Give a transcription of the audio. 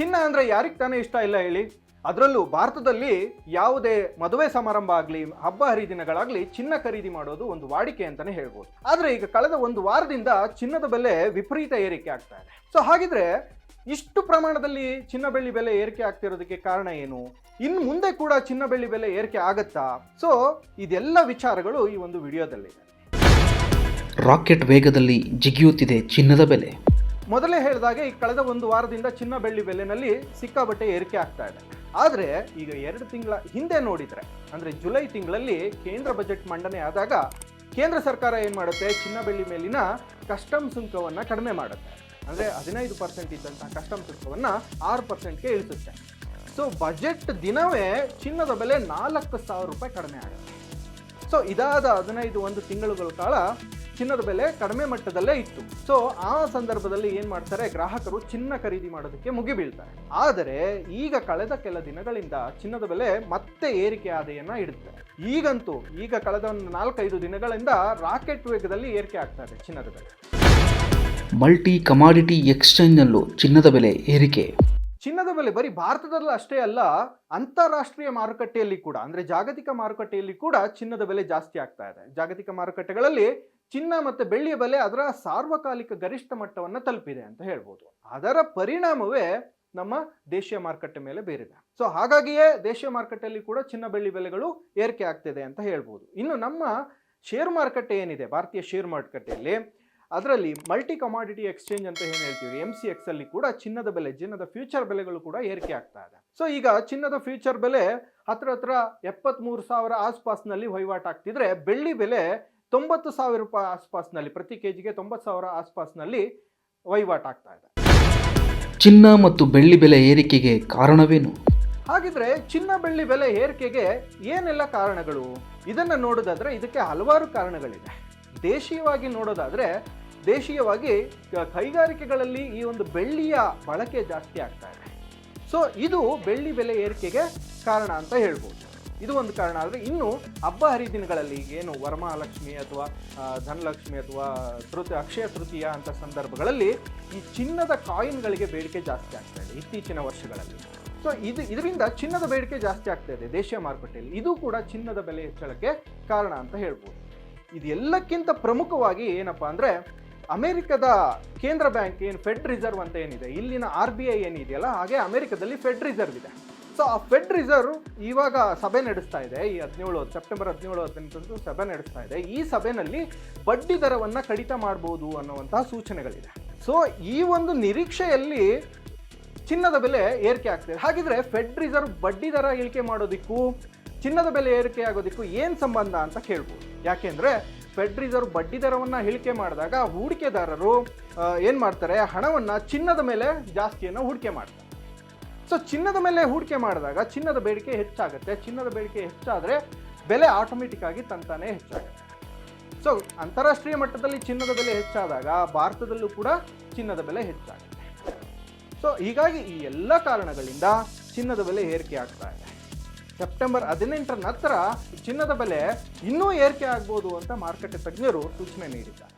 ಚಿನ್ನ ಅಂದರೆ ಯಾರಿಗೆ ತಾನೇ ಇಷ್ಟ ಇಲ್ಲ ಹೇಳಿ? ಅದರಲ್ಲೂ ಭಾರತದಲ್ಲಿ ಯಾವುದೇ ಮದುವೆ ಸಮಾರಂಭ ಆಗಲಿ, ಹಬ್ಬ ಹರಿದಿನಗಳಾಗಲಿ ಚಿನ್ನ ಖರೀದಿ ಮಾಡೋದು ಒಂದು ವಾಡಿಕೆ ಅಂತಲೇ ಹೇಳ್ಬೋದು. ಆದರೆ ಈಗ ಕಳೆದ ಒಂದು ವಾರದಿಂದ ಚಿನ್ನದ ಬೆಲೆ ವಿಪರೀತ ಏರಿಕೆ ಆಗ್ತಾ ಇದೆ. ಸೊ ಹಾಗಿದ್ರೆ ಇಷ್ಟು ಪ್ರಮಾಣದಲ್ಲಿ ಚಿನ್ನ ಬೆಳ್ಳಿ ಬೆಲೆ ಏರಿಕೆ ಆಗ್ತಿರೋದಕ್ಕೆ ಕಾರಣ ಏನು? ಇನ್ನು ಮುಂದೆ ಕೂಡ ಚಿನ್ನ ಬೆಳ್ಳಿ ಬೆಲೆ ಏರಿಕೆ ಆಗತ್ತಾ? ಸೊ ಇದೆಲ್ಲ ವಿಚಾರಗಳು ಈ ಒಂದು ವಿಡಿಯೋದಲ್ಲಿ ರಾಕೆಟ್ ವೇಗದಲ್ಲಿ ಜಿಗಿಯುತ್ತಿದೆ ಚಿನ್ನದ ಬೆಲೆ. ಮೊದಲೇ ಹೇಳಿದಾಗೆ ಈ ಕಳೆದ ಒಂದು ವಾರದಿಂದ ಚಿನ್ನ ಬೆಳ್ಳಿ ಬೆಲೆನಲ್ಲಿ ಸಿಕ್ಕಾಬಟ್ಟೆ ಏರಿಕೆ ಆಗ್ತಾ ಇದೆ. ಆದರೆ ಈಗ ಎರಡು ತಿಂಗಳ ಹಿಂದೆ ನೋಡಿದರೆ, ಅಂದರೆ ಜುಲೈ ತಿಂಗಳಲ್ಲಿ ಕೇಂದ್ರ ಬಜೆಟ್ ಮಂಡನೆ ಆದಾಗ ಕೇಂದ್ರ ಸರ್ಕಾರ ಏನು ಮಾಡುತ್ತೆ? ಚಿನ್ನ ಬೆಳ್ಳಿ ಮೇಲಿನ ಕಸ್ಟಮ್ ಸುಂಕವನ್ನು ಕಡಿಮೆ ಮಾಡುತ್ತೆ. ಅಂದರೆ ಹದಿನೈದು ಪರ್ಸೆಂಟ್ ಇದ್ದಂತಹ ಕಸ್ಟಮ್ ಸುಂಕವನ್ನು ಆರು ಪರ್ಸೆಂಟ್ಗೆ ಇಳಿಸುತ್ತೆ. ಸೊ ಬಜೆಟ್ ದಿನವೇ ಚಿನ್ನದ ಬೆಲೆ ನಾಲ್ಕು ಸಾವಿರ ರೂಪಾಯಿ ಕಡಿಮೆ ಆಗುತ್ತೆ. ಸೊ ಇದಾದ ಹದಿನೈದು ಒಂದು ತಿಂಗಳುಗಳ ಕಾಲ ಚಿನ್ನದ ಬೆಲೆ ಕಡಿಮೆ ಮಟ್ಟದಲ್ಲೇ ಇತ್ತು. ಸೊ ಆ ಸಂದರ್ಭದಲ್ಲಿ ಏನ್ ಮಾಡ್ತಾರೆ? ಗ್ರಾಹಕರು ಚಿನ್ನ ಖರೀದಿ ಮಾಡೋದಕ್ಕೆ ಮುಗಿಬೀಳ್ತಾರೆ ಆದರೆ, ಈಗ ಕಳೆದ ಕೆಲ ದಿನಗಳಿಂದ ಚಿನ್ನದ ಬೆಲೆ ಮತ್ತೆ ಏರಿಕೆ ಆದೆಯನ್ನ ಇಡುತ್ತೆ. ಈಗಂತೂ, ಈಗ ಕಳೆದ ಒಂದು ನಾಲ್ಕೈದು ದಿನಗಳಿಂದ ರಾಕೆಟ್ ವೇಗದಲ್ಲಿ ಏರಿಕೆ ಆಗ್ತಾ ಇದೆ ಚಿನ್ನದ ಬೆಲೆ. ಮಲ್ಟಿ ಕಮಾಡಿಟಿ ಎಕ್ಸ್ಚೇಂಜ್ನಲ್ಲೂ ಚಿನ್ನದ ಬೆಲೆ ಏರಿಕೆ. ಚಿನ್ನದ ಬೆಲೆ ಬರೀ ಭಾರತದಲ್ಲಿ ಅಷ್ಟೇ ಅಲ್ಲ, ಅಂತಾರಾಷ್ಟ್ರೀಯ ಮಾರುಕಟ್ಟೆಯಲ್ಲಿ ಕೂಡ, ಅಂದ್ರೆ ಜಾಗತಿಕ ಮಾರುಕಟ್ಟೆಯಲ್ಲಿ ಕೂಡ ಚಿನ್ನದ ಬೆಲೆ ಜಾಸ್ತಿ ಆಗ್ತಾ ಇದೆ. ಜಾಗತಿಕ ಮಾರುಕಟ್ಟೆಗಳಲ್ಲಿ ಚಿನ್ನ ಮತ್ತು ಬೆಳ್ಳಿಯ ಬೆಲೆ ಅದರ ಸಾರ್ವಕಾಲಿಕ ಗರಿಷ್ಠ ಮಟ್ಟವನ್ನ ತಲುಪಿದೆ ಅಂತ ಹೇಳ್ಬೋದು. ಅದರ ಪರಿಣಾಮವೇ ನಮ್ಮ ದೇಶೀಯ ಮಾರುಕಟ್ಟೆ ಮೇಲೆ ಬೀರಿದೆ. ಸೊ ಹಾಗಾಗಿಯೇ ದೇಶೀಯ ಮಾರುಕಟ್ಟೆಯಲ್ಲಿ ಕೂಡ ಚಿನ್ನ, ಬೆಳ್ಳಿ ಬೆಲೆಗಳು ಏರಿಕೆ ಆಗ್ತಿದೆ ಅಂತ ಹೇಳ್ಬೋದು. ಇನ್ನು ನಮ್ಮ ಶೇರ್ ಮಾರುಕಟ್ಟೆ ಏನಿದೆ, ಭಾರತೀಯ ಶೇರ್ ಮಾರುಕಟ್ಟೆಯಲ್ಲಿ ಅದರಲ್ಲಿ ಮಲ್ಟಿ ಕಮಾಡಿಟಿ ಎಕ್ಸ್ಚೇಂಜ್ ಅಂತ ಏನು ಹೇಳ್ತೀವಿ? ಎಂ ಸಿ ಎಕ್ಸ್ ಅಲ್ಲಿ ಕೂಡ ಚಿನ್ನದ ಬೆಲೆ ಚಿನ್ನದ ಫ್ಯೂಚರ್ ಬೆಲೆಗಳು ಕೂಡ ಏರಿಕೆ ಆಗ್ತಾ ಇದೆ. ಸೊ ಈಗ ಚಿನ್ನದ ಫ್ಯೂಚರ್ ಬೆಲೆ ಹತ್ರ ಹತ್ರ ಎಪ್ಪತ್ಮೂರು ಸಾವಿರ ಆಸ್ಪಾಸ್ನಲ್ಲಿ ವಹಿವಾಟು ಆಗ್ತಿದ್ರೆ ಬೆಳ್ಳಿ ಬೆಲೆ ತೊಂಬತ್ತು ಸಾವಿರ ರೂಪಾಯಿ ಆಸ್ಪಾಸ್ನಲ್ಲಿ ಪ್ರತಿ ಕೆ ಜಿಗೆ ತೊಂಬತ್ತು ಸಾವಿರ ಆಸ್ಪಾಸ್ನಲ್ಲಿ ವಹಿವಾಟು ಆಗ್ತಾ ಇದೆ. ಚಿನ್ನ ಮತ್ತು ಬೆಳ್ಳಿ ಬೆಲೆ ಏರಿಕೆಗೆ ಕಾರಣವೇನು? ಹಾಗಿದ್ರೆ ಚಿನ್ನ ಬೆಳ್ಳಿ ಬೆಲೆ ಏರಿಕೆಗೆ ಏನೆಲ್ಲ ಕಾರಣಗಳು? ಇದನ್ನು ನೋಡೋದಾದ್ರೆ ಇದಕ್ಕೆ ಹಲವಾರು ಕಾರಣಗಳಿದೆ. ದೇಶೀಯವಾಗಿ ನೋಡೋದಾದ್ರೆ ದೇಶೀಯವಾಗಿ ಕೈಗಾರಿಕೆಗಳಲ್ಲಿ ಈ ಒಂದು ಬೆಳ್ಳಿಯ ಬಳಕೆ ಜಾಸ್ತಿ ಆಗ್ತಾ ಇದೆ. ಸೊ ಇದು ಬೆಳ್ಳಿ ಬೆಲೆ ಏರಿಕೆಗೆ ಕಾರಣ ಅಂತ ಹೇಳ್ಬೋದು. ಇದು ಒಂದು ಕಾರಣ. ಆದರೆ ಇನ್ನು ಹಬ್ಬ ಹರಿದಿನಗಳಲ್ಲಿ ಏನು ವರಮಹಾಲಕ್ಷ್ಮಿ ಅಥವಾ ಧನಲಕ್ಷ್ಮಿ ಅಥವಾ ತೃತೀಯ ಅಕ್ಷಯ ತೃತೀಯ ಅಂತ ಸಂದರ್ಭಗಳಲ್ಲಿ ಈ ಚಿನ್ನದ ಕಾಯಿನ್ಗಳಿಗೆ ಬೇಡಿಕೆ ಜಾಸ್ತಿ ಆಗ್ತಾ ಇದೆ ಇತ್ತೀಚಿನ ವರ್ಷಗಳಲ್ಲಿ. ಸೊ ಇದು, ಇದರಿಂದ ಚಿನ್ನದ ಬೇಡಿಕೆ ಜಾಸ್ತಿ ಆಗ್ತಾ ಇದೆ ದೇಶೀಯ ಮಾರುಕಟ್ಟೆಯಲ್ಲಿ. ಇದು ಕೂಡ ಚಿನ್ನದ ಬೆಲೆ ಹೆಚ್ಚಳಕ್ಕೆ ಕಾರಣ ಅಂತ ಹೇಳ್ಬೋದು. ಇದೆಲ್ಲಕ್ಕಿಂತ ಪ್ರಮುಖವಾಗಿ ಏನಪ್ಪಾ ಅಂದ್ರೆ ಅಮೆರಿಕದ ಕೇಂದ್ರ ಬ್ಯಾಂಕ್ ಏನು ಫೆಡ್ ರಿಸರ್ವ್ ಅಂತ ಏನಿದೆ, ಇಲ್ಲಿನ ಆರ್ ಬಿ ಐ ಏನಿದೆಯಲ್ಲ, ಹಾಗೆ ಅಮೆರಿಕದಲ್ಲಿ ಫೆಡ್ ರಿಸರ್ವ್ ಇದೆ. ಸೊ ಆ ಫೆಡ್ ರಿಸರ್ವ್ ಇವಾಗ ಸಭೆ ನಡೆಸ್ತಾ ಇದೆ. ಈ ಹದಿನೇಳು ಸೆಪ್ಟೆಂಬರ್ ಹದಿನೇಳು, ಹದಿನೆಂಟರಂದು ಸಭೆ ನಡೆಸ್ತಾ ಇದೆ. ಈ ಸಭೆಯಲ್ಲಿ ಬಡ್ಡಿ ದರವನ್ನು ಕಡಿತ ಮಾಡಬಹುದು ಅನ್ನುವಂತಹ ಸೂಚನೆಗಳಿದೆ. ಸೊ ಈ ಒಂದು ನಿರೀಕ್ಷೆಯಲ್ಲಿ ಚಿನ್ನದ ಬೆಲೆ ಏರಿಕೆ ಆಗ್ತಿದೆ. ಹಾಗಿದ್ರೆ ಫೆಡ್ ರಿಸರ್ವ್ ಬಡ್ಡಿ ದರ ಇಳಿಕೆ ಮಾಡೋದಕ್ಕೂ, ಚಿನ್ನದ ಬೆಲೆ ಏರಿಕೆ ಆಗೋದಕ್ಕೂ ಏನು ಸಂಬಂಧ ಅಂತ ಕೇಳ್ಬೋದು. ಯಾಕೆಂದ್ರೆ ಫೆಡ್ ರಿಸರ್ವ್ ಬಡ್ಡಿ ಇಳಿಕೆ ಮಾಡಿದಾಗ ಹೂಡಿಕೆದಾರರು ಏನು ಏನ್ ಮಾಡ್ತಾರೆ? ಹಣವನ್ನು ಚಿನ್ನದ ಮೇಲೆ ಜಾಸ್ತಿಯನ್ನು ಹೂಡಿಕೆ ಮಾಡ್ತಾರೆ. ಸೊ ಚಿನ್ನದ ಮೇಲೆ ಹೂಡಿಕೆ ಮಾಡಿದಾಗ ಚಿನ್ನದ ಬೇಡಿಕೆ ಹೆಚ್ಚಾಗುತ್ತೆ. ಚಿನ್ನದ ಬೇಡಿಕೆ ಹೆಚ್ಚಾದ್ರೆ ಬೆಲೆ ಆಟೋಮೆಟಿಕ್ ಆಗಿ ತಂತಾನೆ ಹೆಚ್ಚಾಗುತ್ತೆ. ಸೊ ಅಂತಾರಾಷ್ಟ್ರೀಯ ಮಟ್ಟದಲ್ಲಿ ಚಿನ್ನದ ಬೆಲೆ ಹೆಚ್ಚಾದಾಗ ಭಾರತದಲ್ಲೂ ಕೂಡ ಚಿನ್ನದ ಬೆಲೆ ಹೆಚ್ಚಾಗುತ್ತೆ. ಸೊ ಹೀಗಾಗಿ ಈ ಎಲ್ಲ ಕಾರಣಗಳಿಂದ ಚಿನ್ನದ ಬೆಲೆ ಏರಿಕೆ ಆಗ್ತಾ ಇದೆ. ಸೆಪ್ಟೆಂಬರ್ ಹದಿನೆಂಟರ ನಂತರ ಚಿನ್ನದ ಬೆಲೆ ಇನ್ನೂ ಏರಿಕೆ ಆಗ್ಬೋದು ಅಂತ ಮಾರುಕಟ್ಟೆ ತಜ್ಞರು ಸೂಚನೆ ನೀಡಿದ್ದಾರೆ.